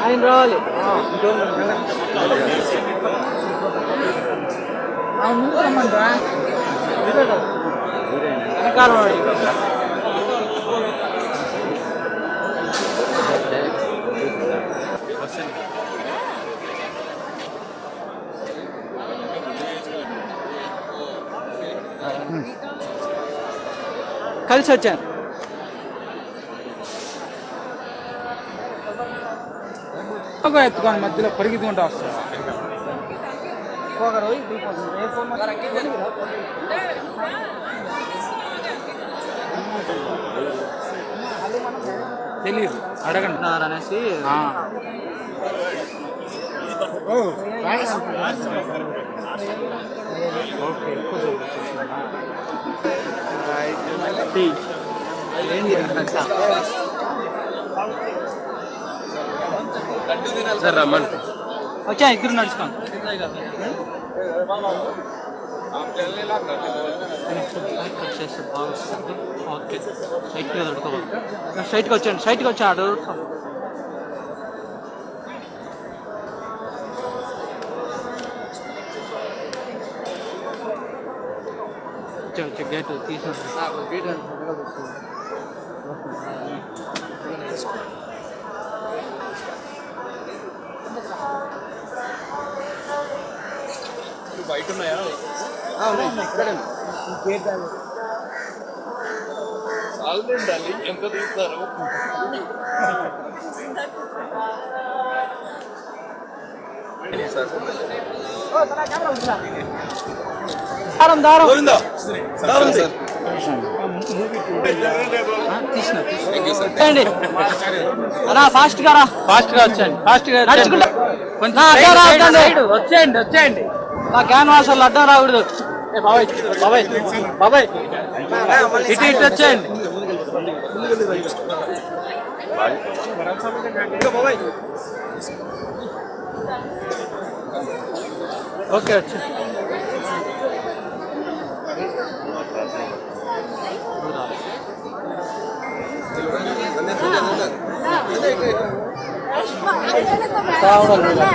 ఆయన రావాలి ఆయన ముందు రమ్మంటా వెనకాల కలిసి వచ్చాను ఒక ఎత్తుకొని మధ్యలో పరిగెత్తుకుంటా వస్తాను తెలియదు అడగండి. అనేసి. ఓకే ఎక్కువ సార్ రమ్మన్. వచ్చా ఇద్దరు నడుచుకోండి. ఓకే స్ట్రైట్గా దొరకవాలి స్ట్రైట్గా వచ్చాను స్ట్రైట్గా వచ్చాడు. వచ్చా వచ్చా గేట్ తీసాను బయట ఉన్నాయా చాలండి ఎంత తీస్తారు? దారం దారం. దారం సార్ ఫాస్ట్గా రా. ఫాస్ట్గా వచ్చేయండి ఫాస్ట్గా కొంచెం వచ్చేయండి వచ్చేయండి. నా క్యాన్వాస్ వాళ్ళు అడ్డం రాకూడదు. ఏ బాబాయ్ బాబాయ్ బాబాయ్. ఇటు ఇటు వచ్చేయండి. ఓకే వచ్చే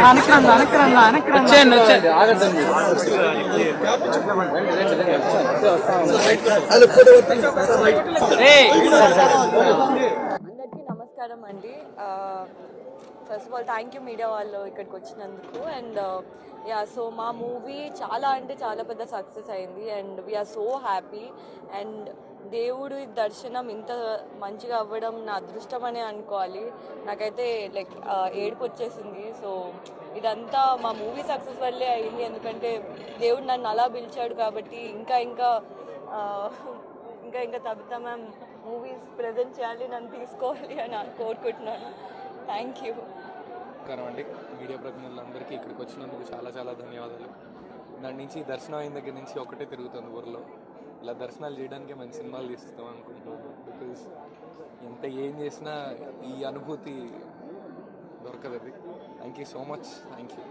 వెనక్రండి వెనక్రండి వెనక్రండి వచ్చేయండి వచ్చేయండి. ఆగద్దండి ఏయ్. అందరికీ నమస్కారం అండి. First of all thank you media వాళ్ళు ఇక్కడికి వచ్చినందుకు. అండ్ యా సో మా మూవీ చాలా అంటే చాలా పెద్ద సక్సెస్ అయింది. And we're so happy and దేవుడి దర్శనం ఇంత మంచిగా అవ్వడం నా అదృష్టం అనే అనుకోవాలి. నాకైతే లైక్ ఏడుపు వచ్చేసింది. సో ఇదంతా మా మూవీ సక్సెస్ వల్లే అయింది. ఎందుకంటే దేవుడు నన్ను అలా పిలిచాడు కాబట్టి ఇంకా ఇంకా ఇంకా ఇంకా తబితా మ్యామ్ మూవీస్ ప్రజెంట్ చేయాలి నన్ను తీసుకోవాలి అని కోరుకుంటున్నాను. Thank you. నమస్కారం అండి మీడియా ప్రతినిధులందరికీ ఇక్కడికి వచ్చినందుకు చాలా చాలా ధన్యవాదాలు. దాని నుంచి దర్శనం అయిన దగ్గర నుంచి ఒకటే తిరుగుతుంది ఊర్లో. ఇలా దర్శనాలు చేయడానికి మంచి సినిమాలు తీస్తాం అనుకుంటున్నాను బికాజ్ ఎంత ఏం చేసినా ఈ అనుభూతి దొరకదు అది. Thank you so much thank you